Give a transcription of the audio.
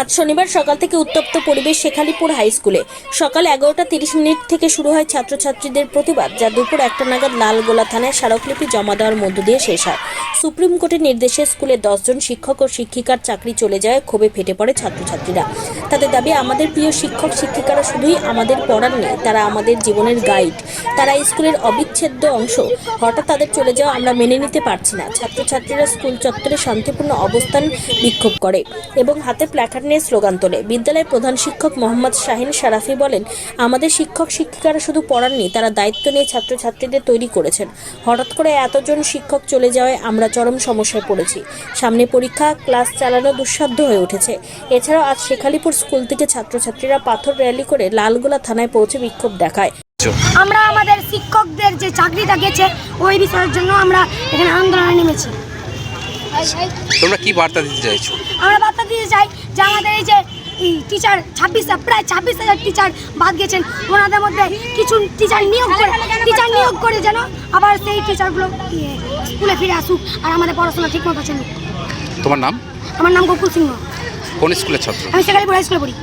আজ শনিবার সকাল থেকে উত্তপ্ত পরিবেশ শেখালিপুর হাই স্কুলে। সকাল এগারোটা তিরিশ মিনিট থেকে শুরু হয় ছাত্রছাত্রীদের প্রতিবাদ, যা দুপুর একটা নাগাদ লালগোলা থানায় স্মারকলিপি জমা দেওয়ার মধ্য দিয়ে শেষ হয়। সুপ্রিম কোর্টের নির্দেশে স্কুলে দশজন শিক্ষক ও শিক্ষিকার চাকরি চলে যায়, ক্ষোভে ফেটে পড়ে ছাত্রছাত্রীরা। তাদের দাবি, আমাদের প্রিয় শিক্ষক, শিক্ষিকারা শুধুই আমাদের পড়ার নেই, তারা আমাদের জীবনের গাইড তারা স্কুলের অবিচ্ছেদ্য অংশ। হঠাৎ তাদের চলে যাওয়া আমরা মেনে নিতে পারছি না। ছাত্রছাত্রীরা স্কুল চত্বরে শান্তিপূর্ণ অবস্থান বিক্ষোভ করে এবং হাতে প্ল্যাকার্ড নিয়ে স্লোগান তোলে। বিদ্যালয়ের প্রধান শিক্ষক মোহাম্মদ শাহিন সারাফি বলেন, আমাদের শিক্ষক, শিক্ষিকারা শুধু পড়াননি তারা দায়িত্ব নিয়ে ছাত্রছাত্রীদের তৈরি করেছেন। হঠাৎ করে এতজন শিক্ষক চলে যাওয়ায় আমরা চরম সমস্যায় পড়েছি। সামনে পরীক্ষা ক্লাস চালানো দুঃসাধ্য হয়ে উঠেছে। এছাড়াও আজ শেখালিপুর স্কুল থেকে ছাত্রছাত্রীরা পাথর র্যালি করে লালগোলা থানায় পৌঁছে বিক্ষোভ দেখায়। আমরা আমাদের শিক্ষকদের যে চাকরিটা গেছে ওই বিষয়ের জন্য আমরা এখানে আন্দোলনে নেমেছি। তোমরা কি বার্তা দিতে চাইছো? আমরা বার্তা দিতে চাই যে আমাদের টিচার ছাব্বিশ প্রায় ছাব্বিশ হাজার টিচার বাদ গেছেন। ওনাদের মধ্যে কিছু টিচার নিয়োগ করে টিচার নিয়োগ করে যেন আবার সেই টিচারগুলো স্কুলে ফিরে আসুক আর আমাদের পড়াশোনা ঠিক মতো চলুক। তোমার নাম? আমার নাম গোকুল সিংহ। কোন স্কুলের ছাত্র? আমি সেখানে পড়াই স্কুলে পড়ি।